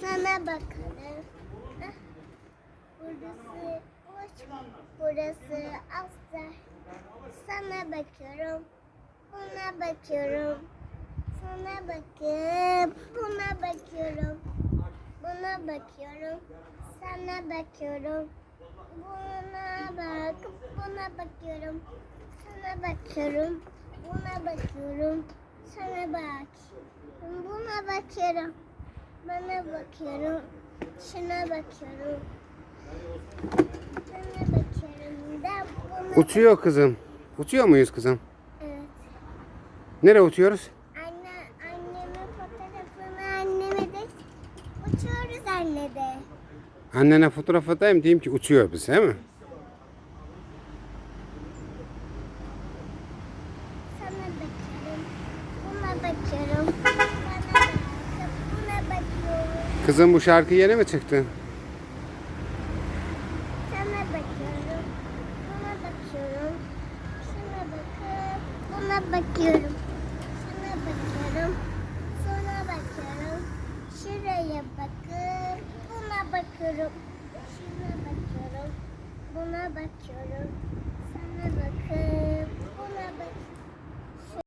Sana bakarım. Ah, Burası boş. Burası asla. Sana bakıyorum. Buna bakıyorum. Sana bakıp buna bakıyorum. Buna bakıyorum. Sana bakıyorum. Buna bak, buna bakıyorum. Sana bakıyorum. Buna bakıyorum. Sana bak. Buna bakıyorum. Bana bakıyorum. Şuna bakıyorum. Sana bakıyorum. Da buna Uçuyor kızım. Uçuyor muyuz kızım? Evet. Nereye uçuyoruz? Anne, annemin fotoğrafını anneme de uçuyoruz anne de. Annene fotoğraf atayım diyeyim ki uçuyor biz değil mi? Sana bakıyorum. Buna bakıyorum. Bana bakıp buna bakıyorum. Kızım bu şarkı yeni mi çıktı? Sana bakıyorum. Buna bakıyorum. Şuna bakıp buna bakıyorum. Şuna bakıyorum. Şuna bakıyorum. Şuraya bakıp buna bakıyorum. Şuna bakıyorum. Buna bakıyorum. Sana bakıp